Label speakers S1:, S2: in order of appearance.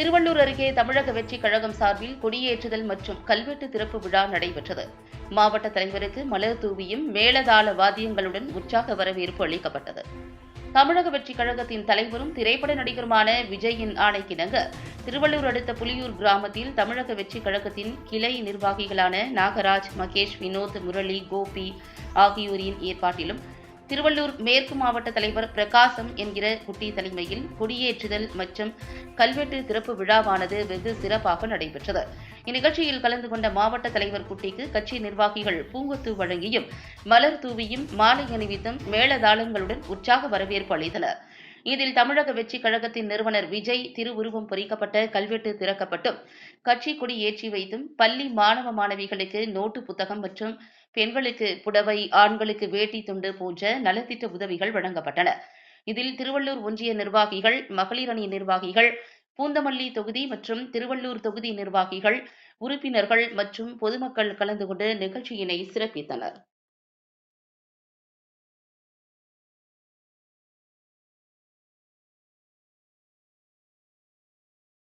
S1: திருவள்ளூர் அருகே தமிழக வெற்றிக் கழகம் சார்பில் கொடியேற்றுதல் மற்றும் கல்வெட்டு திறப்பு விழா நடைபெற்றது. மாவட்ட தலைவருக்கு மலர் தூவியும் மேளதாள வாத்தியங்களுடன் உற்சாக வரவேற்பு அளிக்கப்பட்டது. தமிழக வெற்றிக் கழகத்தின் தலைவரும் திரைப்பட நடிகருமான விஜயின் ஆணைக்கிணங்க திருவள்ளூர் அடுத்த புலியூர் கிராமத்தில் தமிழக வெற்றிக் கழகத்தின் கிளை நிர்வாகிகளான நாகராஜ் மகேஷ் வினோத் முரளி கோபி ஆகியோரின் ஏற்பாட்டிலும் திருவள்ளூர் மேற்கு மாவட்ட தலைவர் பிரகாசம் என்கிற குட்டி தலைமையில் கொடியேற்றுதல் மற்றும் கல்வெட்டு திறப்பு விழாவானது வெகு சிறப்பாக நடைபெற்றது. இந்நிகழ்ச்சியில் கலந்து கொண்ட மாவட்ட தலைவர் குட்டிக்கு கட்சி நிர்வாகிகள் பூங்கொத்து வழங்கியும் மலர் தூவியும் மாலை அணிவித்தும் மேளதாளங்களுடன் உற்சாக வரவேற்பு அளித்தனர். இதில் தமிழக வெற்றிக் கழகத்தின் நிறுவனர் விஜய் திருவுருவம் பொறிக்கப்பட்ட கல்வெட்டு திறக்கப்பட்டும். கட்சி கொடி ஏற்றி வைத்தும் பள்ளி மாணவ மாணவிகளுக்கு நோட்டு புத்தகம் மற்றும் பெண்களுக்கு புடவை ஆண்களுக்கு வேட்டி துண்டு போன்ற நலத்திட்ட உதவிகள் வழங்கப்பட்டன. இதில் திருவள்ளூர் ஒன்றிய நிர்வாகிகள் மகளிர் அணி நிர்வாகிகள் பூந்தமல்லி தொகுதி மற்றும் திருவள்ளூர் தொகுதி நிர்வாகிகள் உறுப்பினர்கள் மற்றும் பொதுமக்கள் கலந்து கொண்டு நிகழ்ச்சியினை சிறப்பித்தனர்.